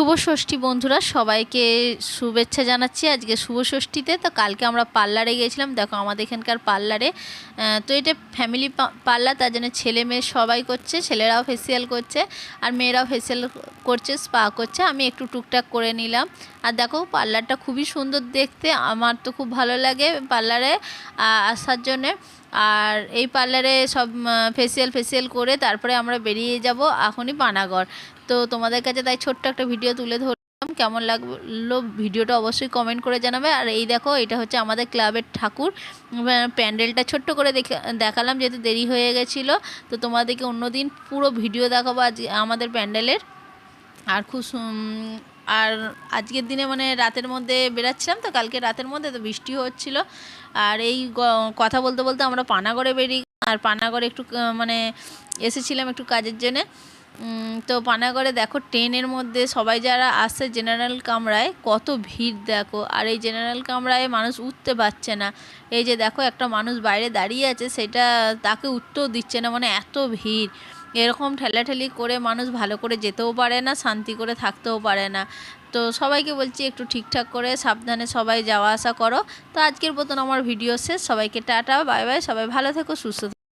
শুভ ষষ্ঠী বন্ধুরা, সবাইকে শুভেচ্ছা জানাচ্ছি আজকে শুভ ষষ্ঠীতে। তো কালকে আমরা পার্লারে গিয়েছিলাম, দেখো আমাদের এখানকার পার্লারে। তো এটা ফ্যামিলি পার্লার, তার জন্য ছেলে মেয়ে সবাই করছে, ছেলেরাও ফেসিয়াল করছে, আর মেয়েরাও ফেসিয়াল করছে স্পা করছে। আমি একটু টুকটাক করে নিলাম। আর দেখো, পার্লারটা খুবই সুন্দর দেখতে, আমার তো খুব ভালো লাগে পার্লারে আসার জন্যে। আর এই পার্লারে সব ফেসিয়াল ফেসিয়াল করে তারপরে আমরা বেরিয়ে যাব এখনই পানাগড়। তো তোমাদের কাছে তাই ছোট্ট একটা ভিডিও তুলে ধরলাম। কেমন লাগল ভিডিওটা অবশ্যই কমেন্ট করে জানাবে। আর এই দেখো, এটা হচ্ছে আমাদের ক্লাবের ঠাকুর। প্যান্ডেলটা ছোট্ট করে দেখে, দেখালাম যেহেতু দেরি হয়ে গেছিল। তো তোমাদেরকে অন্যদিন পুরো ভিডিও দেখাবো আজ আমাদের প্যান্ডেলের। আর খুব আর আজকের দিনে মানে রাতের মধ্যে বেরাচ্ছিলাম তো, কালকে রাতের মধ্যে তো বৃষ্টি হচ্ছিল। আর এই কথা বলতে বলতে আমরা পানাগড়ে বেরিয়ে আর পানাগড়ে একটু মানে এসেছিলাম একটু কাজের জন্যে। তো পানাগড়ে দেখো ট্রেনের মধ্যে সবাই যারা আসছে জেনারেল কামরায়, কত ভিড় দেখো। আর এই জেনারেল কামরায় মানুষ উঠতে পারছে না। এই যে দেখো একটা মানুষ বাইরে দাঁড়িয়ে আছে, সেটা তাকে উঠতেও দিচ্ছে না মানে এত ভিড়। এরকম ঠেলাঠেলি করে মানুষ ভালো করে যেতেও পারে না, শান্তি করে থাকতেও পারে না। তো সবাইকে বলছি একটু ঠিকঠাক করে সাবধানে সবাই যাওয়া আসা করো। তো আজকের মতন আমার ভিডিও শেষ। সবাইকে টাটা, বাই বাই, সবাই ভালো থেকো, সুস্থ